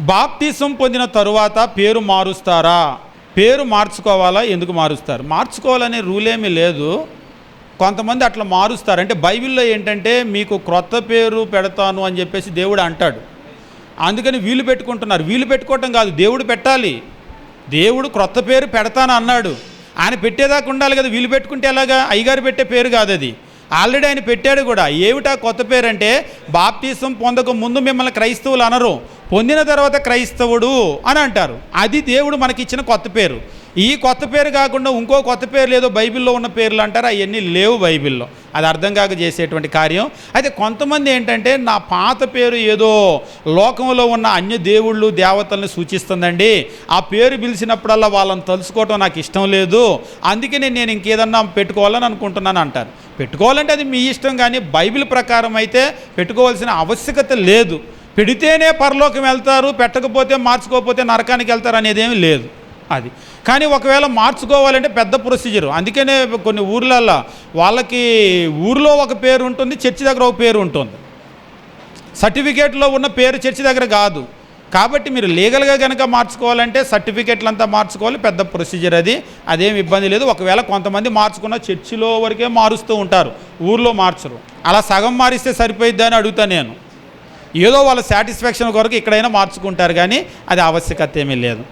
Baptism పొందిన తరువాత పేరు మారుస్తారా? పేరు మార్చుకోవాలా? ఎందుకు మారుస్తారు? మార్చుకోవాలనే రూలేమీ లేదు. కొంతమంది అట్లా మారుస్తారు. అంటే బైబిల్లో ఏంటంటే మీకు క్రొత్త పేరు పెడతాను అని చెప్పేసి దేవుడు అంటాడు. అందుకని వీలు పెట్టుకుంటున్నారు. వీలు పెట్టుకోవటం కాదు దేవుడు పెట్టాలి. దేవుడు క్రొత్త పేరు పెడతాను అన్నాడు ఆయన పెట్టేదాకా ఉండాలి కదా. వీలు పెట్టుకుంటే ఎలాగా? అయ్యగారు పెట్టే పేరు కాదు అది ఆల్రెడీ ఆయన పెట్టాడు కూడా. ఏమిటా కొత్త పేరంటే అంటే బాప్తీసం పొందక ముందు మిమ్మల్ని క్రైస్తవులు అనరు పొందిన తర్వాత క్రైస్తవుడు అని అంటారు. అది దేవుడు మనకిచ్చిన కొత్త పేరు. ఈ కొత్త పేరు కాకుండా ఇంకో కొత్త పేరు లేదో బైబిల్లో ఉన్న పేర్లు అంటారు? అవన్నీ లేవు బైబిల్లో. అది అర్థం కాక చేసేటువంటి కార్యం. అయితే కొంతమంది ఏంటంటే నా పాత పేరు ఏదో లోకంలో ఉన్న అన్య దేవుళ్ళు దేవతల్ని సూచిస్తుందండి. ఆ పేరు పిలిచినప్పుడల్లా వాళ్ళని తలుసుకోవటం నాకు ఇష్టం లేదు. అందుకనే నేను ఇంకేదన్నా పెట్టుకోవాలని అనుకుంటున్నాను అంటారు. పెట్టుకోవాలంటే అది మీ ఇష్టం కానీ బైబిల్ ప్రకారం అయితే పెట్టుకోవాల్సిన ఆవశ్యకత లేదు. పెడితేనే పరలోకం వెళ్తారు పెట్టకపోతే మార్చుకోకపోతే నరకానికి వెళ్తారు అనేది ఏమీ లేదు. అది. కానీ ఒకవేళ మార్చుకోవాలంటే పెద్ద ప్రొసీజర్ అందుకనే కొన్ని ఊర్లల్లో వాళ్ళకి ఊర్లో ఒక పేరు ఉంటుంది చర్చి దగ్గర ఒక పేరు ఉంటుంది. సర్టిఫికేట్లో ఉన్న పేరు చర్చి దగ్గర కాదు. కాబట్టి మీరు లీగల్గా కనుక మార్చుకోవాలంటే సర్టిఫికేట్లు అంతా మార్చుకోవాలి పెద్ద ప్రొసీజర్ అది. అదేం ఇబ్బంది లేదు. ఒకవేళ కొంతమంది మార్చుకున్న చర్చిలో వరకే మారుస్తూ ఉంటారు. ఊర్లో మార్చరు. అలా సగం మారిస్తే సరిపోయిద్ది అని అడుగుతా నేను. ఏదో వాళ్ళ సాటిస్ఫాక్షన్ కొరకు ఇక్కడైనా మార్చుకుంటారు కానీ అది ఆవశ్యకత ఏమీ లేదు.